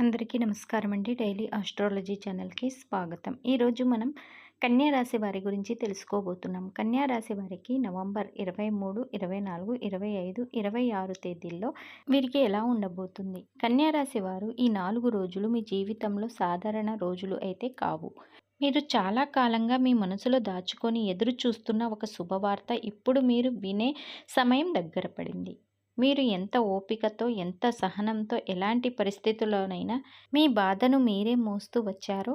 అందరికీ నమస్కారం అండి. డైలీ ఆస్ట్రాలజీ ఛానల్కి స్వాగతం. ఈరోజు మనం కన్యా రాశి వారి గురించి తెలుసుకోబోతున్నాం. కన్యా రాశి వారికి నవంబర్ ఇరవై మూడు ఇరవై నాలుగు ఇరవై ఐదు ఇరవై ఆరు తేదీల్లో వీరికి ఎలా ఉండబోతుంది? కన్యా రాశి వారు ఈ నాలుగు రోజులు మీ జీవితంలో సాధారణ రోజులు అయితే కావు. మీరు చాలా కాలంగా మీ మనసులో దాచుకొని ఎదురు చూస్తున్న ఒక శుభవార్త ఇప్పుడు మీరు వినే సమయం దగ్గర పడింది. మీరు ఎంత ఓపికతో ఎంత సహనంతో ఎలాంటి పరిస్థితుల్లోనైనా మీ బాధను మీరే మోస్తూ వచ్చారో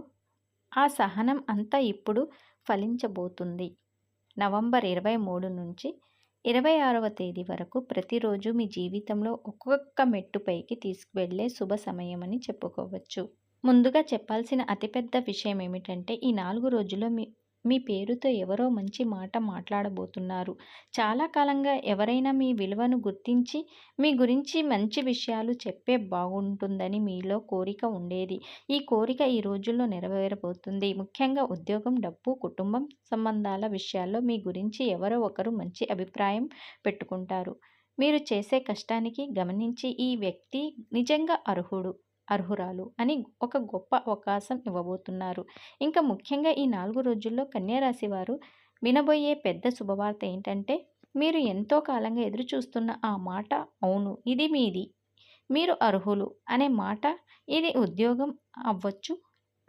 ఆ సహనం అంతా ఇప్పుడు ఫలించబోతుంది. నవంబర్ ఇరవై మూడు నుంచి ఇరవై ఆరవ తేదీ వరకు ప్రతిరోజు మీ జీవితంలో ఒక్కొక్క మెట్టుపైకి తీసుకువెళ్ళే శుభ సమయమని చెప్పుకోవచ్చు. ముందుగా చెప్పాల్సిన అతిపెద్ద విషయం ఏమిటంటే ఈ నాలుగు రోజుల్లో మీ మీ పేరుతో ఎవరో మంచి మాట మాట్లాడబోతున్నారు. చాలా కాలంగా ఎవరైనా మీ విలువను గుర్తించి మీ గురించి మంచి విషయాలు చెప్పే బాగుంటుందని మీలో కోరిక ఉండేది. ఈ కోరిక ఈ రోజుల్లో నెరవేరబోతుంది. ముఖ్యంగా ఉద్యోగం డబ్బు కుటుంబం సంబంధాల విషయాల్లో మీ గురించి ఎవరో ఒకరు మంచి అభిప్రాయం పెట్టుకుంటారు. మీరు చేసే కష్టానికి గమనించి ఈ వ్యక్తి నిజంగా అర్హుడు. అర్హురాలు అని ఒక గొప్ప అవకాశం ఇవ్వబోతున్నారు. ఇంకా ముఖ్యంగా ఈ నాలుగు రోజుల్లో కన్యారాశి వారు వినబోయే పెద్ద శుభవార్త ఏంటంటే మీరు ఎంతో కాలంగా ఎదురు చూస్తున్న ఆ మాట అవును ఇది మీది. మీరు అర్హులు అనే మాట ఇది ఉద్యోగం అవ్వచ్చు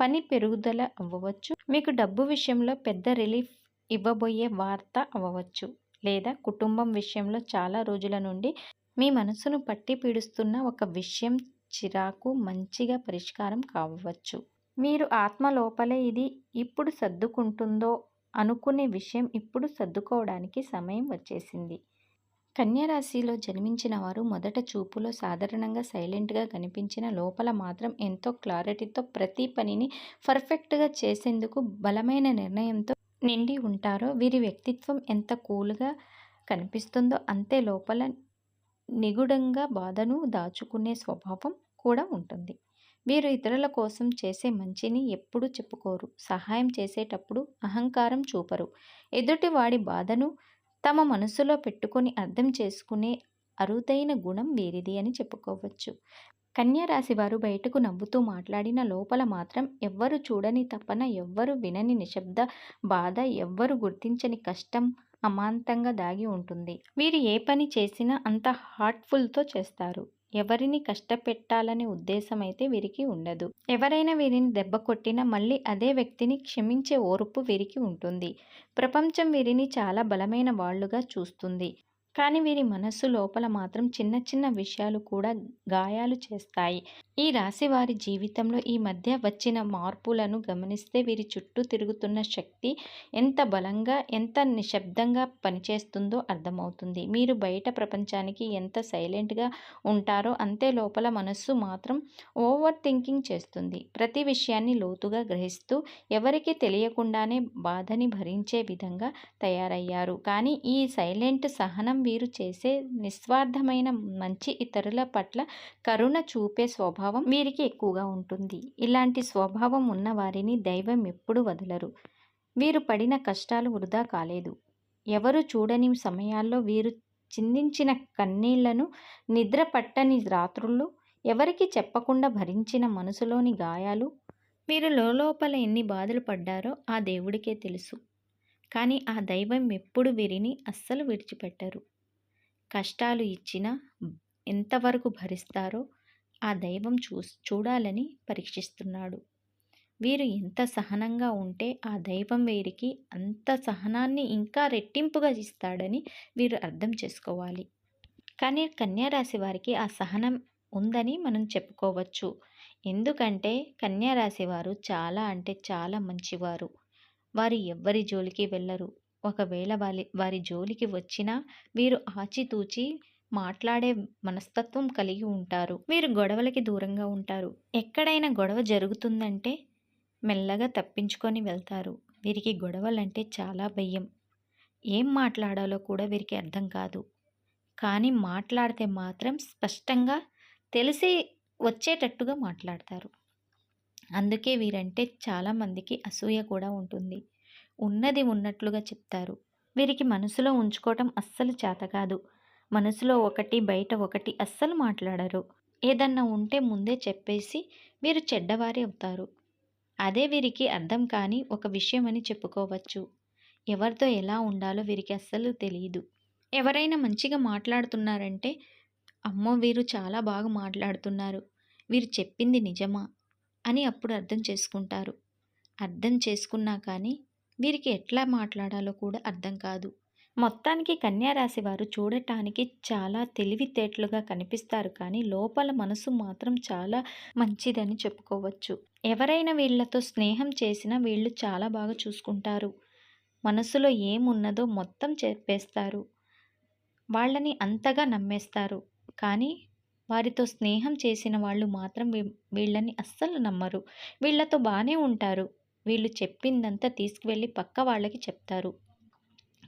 పని పెరుగుదల అవ్వవచ్చు మీకు డబ్బు విషయంలో పెద్ద రిలీఫ్ ఇవ్వబోయే వార్త అవ్వవచ్చు లేదా కుటుంబం విషయంలో చాలా రోజుల నుండి మీ మనసును పట్టి పీడుస్తున్న ఒక విషయం చిరాకు మంచిగా పరిష్కారం కావచ్చు. మీరు ఆత్మ లోపలే ఇది ఇప్పుడు సర్దుకుంటుందో అనుకునే విషయం ఇప్పుడు సర్దుకోవడానికి సమయం వచ్చేసింది. కన్యరాశిలో జన్మించిన వారు మొదట చూపులో సాధారణంగా సైలెంట్గా కనిపించిన లోపల మాత్రం ఎంతో క్లారిటీతో ప్రతి పనిని పర్ఫెక్ట్గా చేసేందుకు బలమైన నిర్ణయంతో నిండి ఉంటారో వీరి వ్యక్తిత్వం ఎంత కూల్గా కనిపిస్తుందో అంతే లోపల నిగుడంగా బాధను దాచుకునే స్వభావం కూడా ఉంటుంది. వీరు ఇతరుల కోసం చేసే మంచిని ఎప్పుడూ చెప్పుకోరు. సహాయం చేసేటప్పుడు అహంకారం చూపరు. ఎదుటివాడి బాధను తమ మనసులో పెట్టుకొని అర్థం చేసుకునే అరుదైన గుణం వీరిది అని చెప్పుకోవచ్చు. కన్యారాశి వారు బయటకు నవ్వుతూ మాట్లాడిన లోపల మాత్రం ఎవ్వరు చూడని తపన ఎవ్వరు వినని నిశ్శబ్ద బాధ ఎవ్వరు గుర్తించని కష్టం అమాంతంగా దాగి ఉంటుంది. వీరు ఏ పని చేసినా అంత హార్ట్ఫుల్తో చేస్తారు. ఎవరిని కష్టపెట్టాలనే ఉద్దేశం అయితే వీరికి ఉండదు. ఎవరైనా వీరిని దెబ్బ కొట్టినా మళ్ళీ అదే వ్యక్తిని క్షమించే ఓర్పు వీరికి ఉంటుంది. ప్రపంచం వీరిని చాలా బలమైన వాళ్ళుగా చూస్తుంది. కానీ వీరి మనస్సు లోపల మాత్రం చిన్న చిన్న విషయాలు కూడా గాయాలు చేస్తాయి. ఈ రాశి వారి జీవితంలో ఈ మధ్య వచ్చిన మార్పులను గమనిస్తే వీరి చుట్టూ తిరుగుతున్న శక్తి ఎంత బలంగా ఎంత నిశ్శబ్దంగా పనిచేస్తుందో అర్థమవుతుంది. మీరు బయట ప్రపంచానికి ఎంత సైలెంట్గా ఉంటారో అంతే లోపల మనస్సు మాత్రం ఓవర్ థింకింగ్ చేస్తుంది. ప్రతి విషయాన్ని లోతుగా గ్రహిస్తూ ఎవరికి తెలియకుండానే బాధని భరించే విధంగా తయారయ్యారు. కానీ ఈ సైలెంట్ సహనం వీరు చేసే నిస్వార్థమైన మంచి ఇతరుల పట్ల కరుణ చూపే స్వభావం వీరికి ఎక్కువగా ఉంటుంది. ఇలాంటి స్వభావం ఉన్న వారిని దైవం ఎప్పుడు వదలరు. వీరు పడిన కష్టాలు వృధా కాలేదు. ఎవరు చూడని సమయాల్లో వీరు చిందించిన కన్నీళ్ళను నిద్ర పట్టని రాత్రుళ్ళు ఎవరికి చెప్పకుండా భరించిన మనసులోని గాయాలు? వీరు లోపల ఎన్ని బాధలు పడ్డారో ఆ దేవుడికే తెలుసు. కానీ ఆ దైవం ఎప్పుడు వీరిని అస్సలు విడిచిపెట్టరు. కష్టాలు ఇచ్చినా ఎంతవరకు భరిస్తారో ఆ దైవం చూ చూడాలని పరీక్షిస్తున్నాడు. వీరు ఎంత సహనంగా ఉంటే ఆ దైవం వీరికి అంత సహనాన్ని ఇంకా రెట్టింపుగా ఇస్తాడని వీరు అర్థం చేసుకోవాలి. కానీ కన్యారాశి వారికి ఆ సహనం ఉందని మనం చెప్పుకోవచ్చు. ఎందుకంటే కన్యారాశి వారు చాలా అంటే చాలా మంచివారు. వారు ఎవ్వరి జోలికి వెళ్ళరు. ఒకవేళ వారి వారి జోలికి వచ్చినా వీరు ఆచితూచి మాట్లాడే మనస్తత్వం కలిగి ఉంటారు. వీరు గొడవలకి దూరంగా ఉంటారు. ఎక్కడైనా గొడవ జరుగుతుందంటే మెల్లగా తప్పించుకొని వెళ్తారు. వీరికి గొడవలంటే చాలా భయం. ఏం మాట్లాడాలో కూడా వీరికి అర్థం కాదు. కానీ మాట్లాడితే మాత్రం స్పష్టంగా తెలిసి వచ్చేటట్టుగా మాట్లాడతారు. అందుకే వీరంటే చాలామందికి అసూయ కూడా ఉంటుంది. ఉన్నది ఉన్నట్లుగా చెప్తారు. వీరికి మనసులో ఉంచుకోవటం అస్సలు చేత కాదు. మనసులో ఒకటి బయట ఒకటి అస్సలు మాట్లాడరు. ఏదన్నా ఉంటే ముందే చెప్పేసి వీరు చెడ్డవారి అవుతారు. అదే వీరికి అర్థం కాని ఒక విషయం అని చెప్పుకోవచ్చు. ఎవరితో ఎలా ఉండాలో వీరికి అస్సలు తెలియదు ఎవరైనా మంచిగా మాట్లాడుతున్నారంటే అమ్మో వీరు చాలా బాగా మాట్లాడుతున్నారు. వీరు చెప్పింది నిజమా? అని అప్పుడు అర్థం చేసుకుంటారు. అర్థం చేసుకున్నా కానీ వీరికి ఎట్లా మాట్లాడాలో కూడా అర్థం కాదు. మొత్తానికి కన్యారాశి వారు చూడటానికి చాలా తెలివితేటలుగా కనిపిస్తారు కానీ లోపల మనసు మాత్రం చాలా మంచిదని చెప్పుకోవచ్చు. ఎవరైనా వీళ్ళతో స్నేహం చేసినా వీళ్ళు చాలా బాగా చూసుకుంటారు. మనసులో ఏమున్నదో మొత్తం చెప్పేస్తారు. వాళ్ళని అంతగా నమ్మేస్తారు. కానీ వారితో స్నేహం చేసిన వాళ్ళు మాత్రం వీళ్ళని అస్సలు నమ్మరు. వీళ్ళతో బాగానే ఉంటారు. వీళ్ళు చెప్పిందంతా తీసుకువెళ్ళి పక్క వాళ్ళకి చెప్తారు.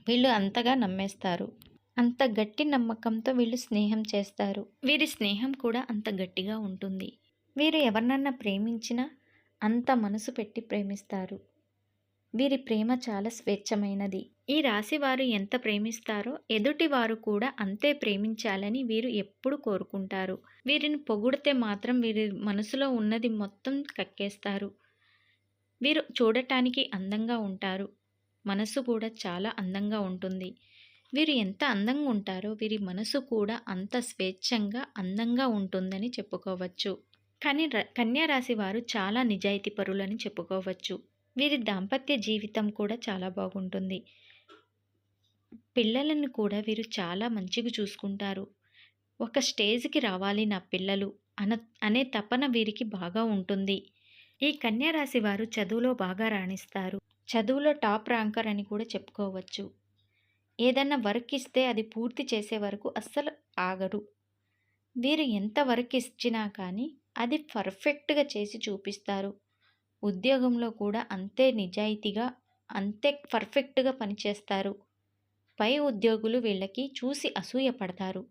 వీళ్ళు అంతగా నమ్మేస్తారు. అంత గట్టి నమ్మకంతో వీళ్ళు స్నేహం చేస్తారు. వీరి స్నేహం కూడా అంత గట్టిగా ఉంటుంది. వీరు ఎవరినన్నా ప్రేమించినా అంత మనసు పెట్టి ప్రేమిస్తారు. వీరి ప్రేమ చాలా స్వేచ్ఛమైనది. ఈ రాశి వారు ఎంత ప్రేమిస్తారో ఎదుటివారు కూడా అంతే ప్రేమించాలని వీరు ఎప్పుడు కోరుకుంటారు. వీరిని పొగిడితే మాత్రం వీరి మనసులో ఉన్నది మొత్తం కక్కేస్తారు. వీరు చూడటానికి అందంగా ఉంటారు. మనసు కూడా చాలా అందంగా ఉంటుంది. వీరు ఎంత అందంగా ఉంటారో వీరి మనసు కూడా అంత స్వేచ్ఛంగా అందంగా ఉంటుందని చెప్పుకోవచ్చు. కానీ కన్యారాశి వారు చాలా నిజాయితీ పరులని చెప్పుకోవచ్చు. వీరి దాంపత్య జీవితం కూడా చాలా బాగుంటుంది. పిల్లలను కూడా వీరు చాలా మంచిగా చూసుకుంటారు. ఒక స్టేజ్కి రావాలి నా పిల్లలు అన అనే తపన వీరికి బాగా ఉంటుంది. ఈ కన్యారాశి వారు చదువులో బాగా రాణిస్తారు. చదువులో టాప్ ర్యాంకర్ అని కూడా చెప్పుకోవచ్చు. ఏదన్నా వర్క్ ఇస్తే అది పూర్తి చేసే వరకు అస్సలు ఆగరు. వీరు ఎంత వర్క్ ఇచ్చినా కానీ అది పర్ఫెక్ట్గా చేసి చూపిస్తారు. ఉద్యోగంలో కూడా అంతే నిజాయితీగా అంతే పర్ఫెక్ట్గా పనిచేస్తారు. పై ఉద్యోగులు వీళ్ళకి చూసి అసూయ పడతారు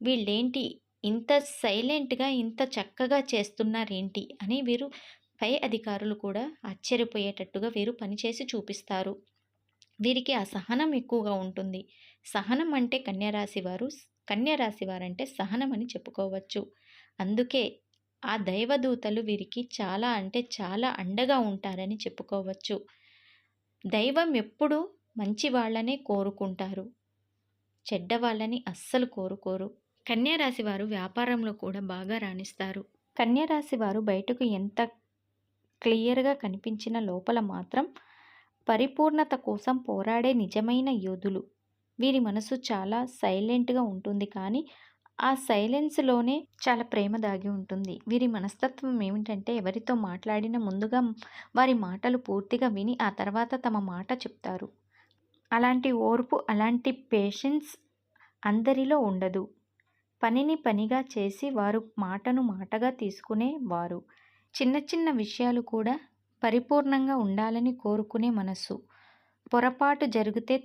వీళ్ళేంటి ఇంత సైలెంట్గా ఇంత చక్కగా చేస్తున్నారేంటి అని వీరు పై అధికారులు కూడా ఆశ్చర్యపోయేటట్టుగా వీరు పనిచేసి చూపిస్తారు. వీరికి ఆ సహనం ఎక్కువగా ఉంటుంది. సహనం అంటే కన్యరాశి వారు కన్యరాశి వారంటే సహనం అని చెప్పుకోవచ్చు. అందుకే ఆ దైవదూతలు వీరికి చాలా అంటే చాలా అండగా ఉంటారని చెప్పుకోవచ్చు. దైవం ఎప్పుడూ మంచి వాళ్ళనే కోరుకుంటారు. చెడ్డ వాళ్ళని అస్సలు కోరుకోరు. కన్యారాశి వారు వ్యాపారంలో కూడా బాగా రాణిస్తారు. కన్యారాశి వారు బయటకు ఎంత క్లియర్గా కనిపించిన లోపల మాత్రం పరిపూర్ణత కోసం పోరాడే నిజమైన యోధులు. వీరి మనసు చాలా సైలెంట్గా ఉంటుంది కానీ ఆ సైలెన్స్లోనే చాలా ప్రేమ దాగి ఉంటుంది. వీరి మనస్తత్వం ఏమిటంటే ఎవరితో మాట్లాడిన ముందుగా వారి మాటలు పూర్తిగా విని ఆ తర్వాత తమ మాట చెప్తారు. అలాంటి ఓర్పు అలాంటి పేషెన్స్ అందరిలో ఉండదు. పనిని పనిగా చేసి వారు మాటను మాటగా తీసుకునే వారు. చిన్న చిన్న విషయాలు కూడా పరిపూర్ణంగా ఉండాలని కోరుకునే మనస్సు. పొరపాటు జరిగితే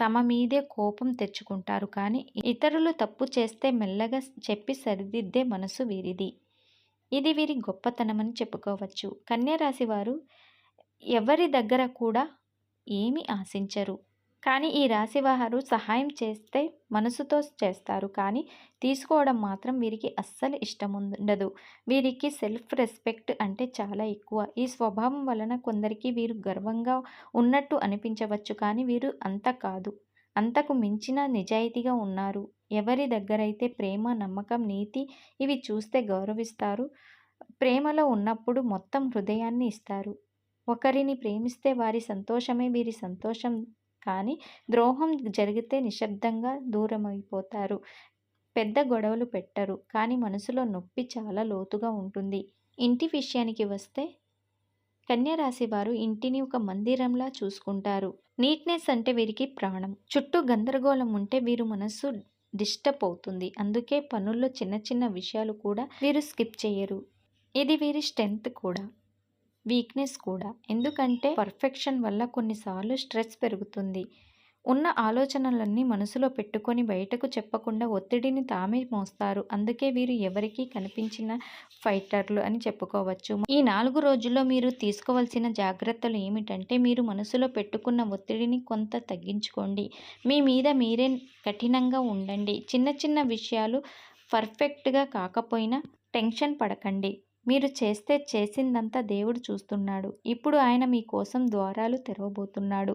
తమ మీదే కోపం తెచ్చుకుంటారు కానీ ఇతరులు తప్పు చేస్తే మెల్లగా చెప్పి సరిదిద్దే మనసు వీరిది. ఇది వీరి గొప్పతనమని చెప్పుకోవచ్చు. కన్యరాశి వారు ఎవరి దగ్గర కూడా ఏమి ఆశించరు. కానీ ఈ రాశివారు సహాయం చేస్తే మనసుతో చేస్తారు. కానీ తీసుకోవడం మాత్రం వీరికి అస్సలు ఇష్టం ఉండదు. వీరికి సెల్ఫ్ రెస్పెక్ట్ అంటే చాలా ఎక్కువ. ఈ స్వభావం వలన కొందరికి వీరు గర్వంగా ఉన్నట్టు అనిపించవచ్చు. కానీ వీరు అంత కాదు. అంతకు మించిన నిజాయితీగా ఉన్నారు. ఎవరి దగ్గరైతే ప్రేమ నమ్మకం నీతి ఇవి చూస్తే గౌరవిస్తారు. ప్రేమలో ఉన్నప్పుడు మొత్తం హృదయాన్ని ఇస్తారు. ఒకరిని ప్రేమిస్తే వారి సంతోషమే వీరి సంతోషం కానీ ద్రోహం జరిగితే నిశ్శబ్దంగా దూరమైపోతారు. పెద్ద గొడవలు పెట్టరు. కానీ మనసులో నొప్పి చాలా లోతుగా ఉంటుంది. ఇంటి విషయానికి వస్తే కన్యరాశి వారు ఇంటిని ఒక మందిరంలా చూసుకుంటారు. నీట్నెస్ అంటే వీరికి ప్రాణం. చుట్టూ గందరగోళం ఉంటే వీరు మనస్సు డిస్టర్బ్ అవుతుంది అందుకే పనుల్లో చిన్న చిన్న విషయాలు కూడా వీరు స్కిప్ చేయరు. ఇది వీరి స్ట్రెంత్ కూడా. వీక్నెస్ కూడా. ఎందుకంటే పర్ఫెక్షన్ వల్ల కొన్నిసార్లు స్ట్రెస్ పెరుగుతుంది. ఉన్న ఆలోచనలన్నీ మనసులో పెట్టుకొని బయటకు చెప్పకుండా ఒత్తిడిని తామే మోస్తారు. అందుకే వీరు ఎవరికీ కనిపించిన ఫైటర్లు అని చెప్పుకోవచ్చు. ఈ నాలుగు రోజుల్లో మీరు తీసుకోవాల్సిన జాగ్రత్తలు ఏమిటంటే మీరు మనసులో పెట్టుకున్న ఒత్తిడిని కొంత తగ్గించుకోండి. మీ మీద మీరే కఠినంగా ఉండండి. చిన్న చిన్న విషయాలు పర్ఫెక్ట్గా కాకపోయినా టెన్షన్ పడకండి. మీరు చేస్తే చేసిందంతా దేవుడు చూస్తున్నాడు. ఇప్పుడు ఆయన మీకోసం ద్వారాలు తెరవబోతున్నాడు.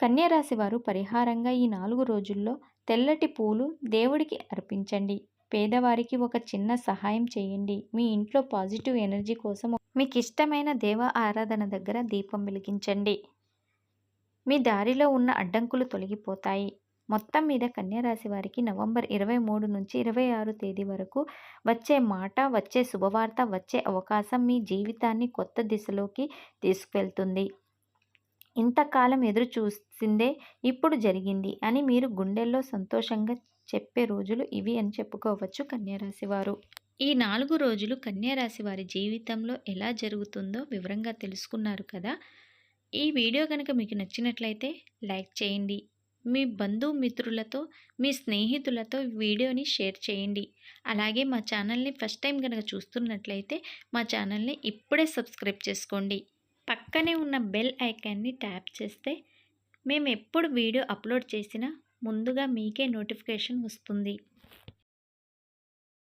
కన్యరాశి వారు పరిహారంగా ఈ నాలుగు రోజుల్లో తెల్లటి పూలు దేవుడికి అర్పించండి. పేదవారికి ఒక చిన్న సహాయం చేయండి. మీ ఇంట్లో పాజిటివ్ ఎనర్జీ కోసం మీకు ఇష్టమైన దేవ ఆరాధన దగ్గర దీపం వెలిగించండి. మీ దారిలో ఉన్న అడ్డంకులు తొలగిపోతాయి. మొత్తం మీద కన్యారాశి వారికి నవంబర్ ఇరవై మూడు నుంచి ఇరవై ఆరు తేదీ వరకు వచ్చే మాట వచ్చే శుభవార్త వచ్చే అవకాశం మీ జీవితాన్ని కొత్త దిశలోకి తీసుకువెళ్తుంది ఇంతకాలం ఎదురు చూసిందే ఇప్పుడు జరిగింది అని మీరు గుండెల్లో సంతోషంగా చెప్పే రోజులు ఇవి అని చెప్పుకోవచ్చు కన్యారాశి వారు. ఈ నాలుగు రోజులు కన్యారాశి వారి జీవితంలో ఎలా జరుగుతుందో వివరంగా తెలుసుకున్నారు కదా. ఈ వీడియో కనుక మీకు నచ్చినట్లయితే లైక్ చేయండి. మీ బంధుమిత్రులతో మీ స్నేహితులతో వీడియోని షేర్ చేయండి. అలాగే మా ఛానల్ని ఫస్ట్ టైం కనుక చూస్తున్నట్లయితే మా ఛానల్ని ఇప్పుడే సబ్స్క్రైబ్ చేసుకోండి. పక్కనే ఉన్న బెల్ ఐకాన్ని ట్యాప్ చేస్తే మేము ఎప్పుడు వీడియో అప్లోడ్ చేసినా ముందుగా మీకే నోటిఫికేషన్ వస్తుంది.